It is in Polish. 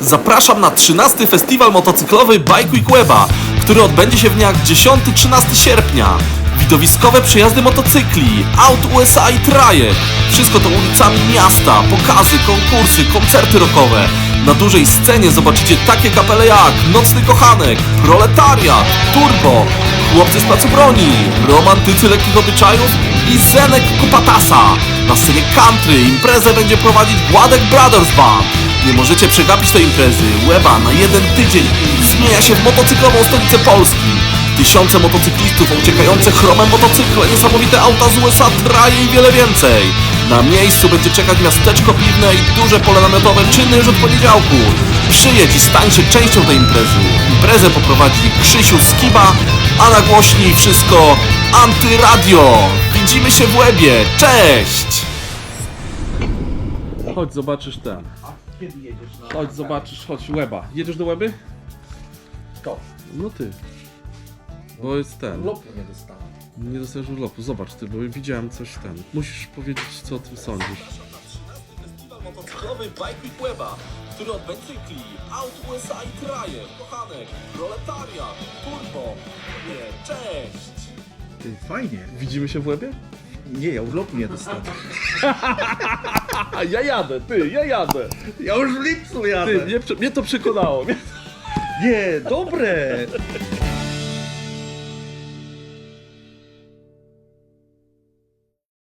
Zapraszam na 13. festiwal motocyklowy Bike Week Weba, który odbędzie się w dniach 10-13 sierpnia. Widowiskowe przejazdy motocykli, aut USA i trajek. Wszystko to ulicami miasta, pokazy, konkursy, koncerty rockowe. Na dużej scenie zobaczycie takie kapele jak Nocny Kochanek, Proletariat, Turbo, Chłopcy z Placu Broni, Romantycy Lekkich Obyczajów i Zenek Kupatasa. Na scenie country imprezę będzie prowadzić Władek Brothers Band. Nie możecie przegapić tej imprezy. Łeba na jeden tydzień zmienia się w motocyklową stolicę Polski. Tysiące motocyklistów, uciekające chromem motocykle, niesamowite auta z USA, traje i wiele więcej. Na miejscu będzie czekać miasteczko piwne i duże pole namiotowe czynne już od poniedziałku. Przyjedź i stań się częścią tej imprezy. Imprezę poprowadzi Krzysiu Skiba, a na głośni wszystko Antyradio. Widzimy się w Łebie. Cześć! Chodź, zobaczysz ten. Kiedy jedziesz na... Chodź, zobaczysz, chodź, Łeba. Jedziesz do Łeby? To. No ty. Bo jest ten. Lopu nie dostałem. Nie dostajesz urlopu, zobacz ty, bo widziałem coś ten. Musisz powiedzieć, co o tym sądzisz. Festiwal motocyklowy Bike Week Weba, który od cykli, aut USA i traje, kochanek, proletariat, turbo. Nie, cześć! Ty, fajnie. Widzimy się w Łebie? Nie, ja urlopu nie dostałem. A ja jadę, ty, ja jadę. Ja już w lipcu jadę. Ty, mnie, mnie to przekonało. Nie, dobre.